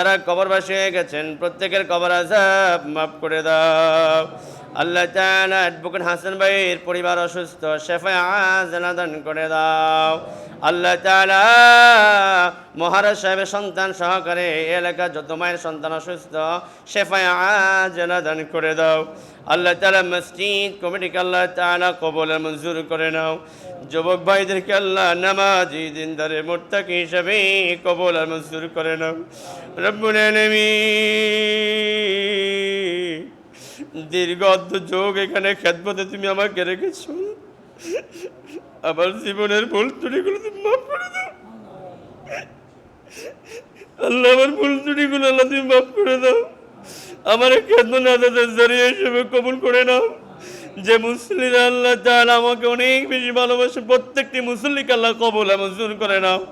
যারা কবরবাসী হয়ে গেছেন, প্রত্যেকের কবর আজাব মাফ করে দাও। আল্লাহ তাআলা অ্যাডভোকেট হাসান ভাইয়ের পরিবার অসুস্থ, শেফায় আজানা দান করে দাও। আল্লাহ তাআলা মহারাজ সাহেবের সন্তান সহকারে এলাকার যত মায়ের সন্তান অসুস্থ, শেফায় আজানা দান করে দাও। আল্লাহ তালা মসজিদ কমিটিকে আল্লাহ তাআলা কবল মঞ্জুর করে নাও। যুবক ভাইদেরকে আল্লাহ নামাজি দিনদারে মোত্তাকি হিসাবে কবল আর মঞ্জুর করে নাও। রব্বুল দীর্ঘ যোগ এখানে খেদমতে তুমি আমাকে রেখেছ। আমার জীবনের ভুল ত্রুটিগুলো তুমি মাফ করে দাও। আল্লাহ, আমার ভুল ত্রুটিগুলো আল্লাহ তুমি মাফ করে দাও। আমার খেদমত আদাতের জরিয়ে হিসেবে কবুল করে নাও। যে মুসলিম আল্লাহ তাআলা আমাকে অনেক বেশি ভালোবাসে, প্রত্যেকটি মুসল্লিকে আল্লাহ কবুল মঞ্জুর করে নাও।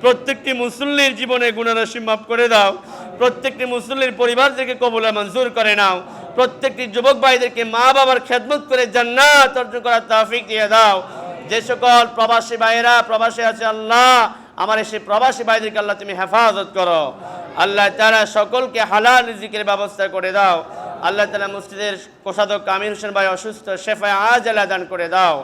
প্রত্যেকটি মুসল্লির জীবনে গুণারাশি মাফ করে দাও। প্রত্যেকটি মুসল্লির পরিবার থেকে কবুল মঞ্জুর করে নাও। প্রত্যেকটি যুবক ভাইদেরকে মা বাবার খেদমত করে জান্নাত অর্জন করার তৌফিক দিয়ে দাও। যে সকল প্রবাসী ভাইয়েরা, প্রবাসী আছে আল্লাহ আমার সেই প্রবাসী ভাইদেরকে আল্লাহ তুমি হেফাজত করো আল্লাহ তারা সকলকে হালাল রিজিকের ব্যবস্থা করে দাও আল্লাহ তালা মসজিদের কোষাদক কামির হোসেন ভাই অসুস্থ শেফায় আজ দান করে দাও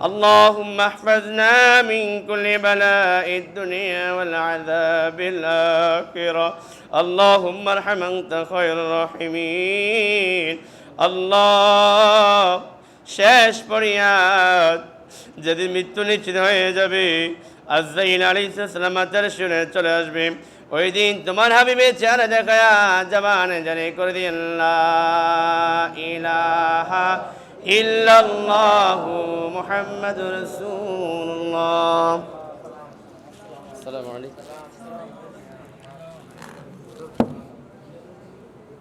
اللهم احفظنا من كل بلاء الدنيا والعذاب الآخرة اللهم ارحم أنت خير الراحمين الله শেষ পরিয়াদ যেদিন মৃত্যু নিশ্চিত হয়ে যাবে আজরাইল আলী ইসলাম তার শুনে চলে আসবে, ওই দিন তোমার হাবিবে চেহারা দেখায়া জবান জানে করে দিন ইলাহা ইল্লাল্লাহু মুহাম্মাদুর রাসূলুল্লাহ। আসসালামু আলাইকুম।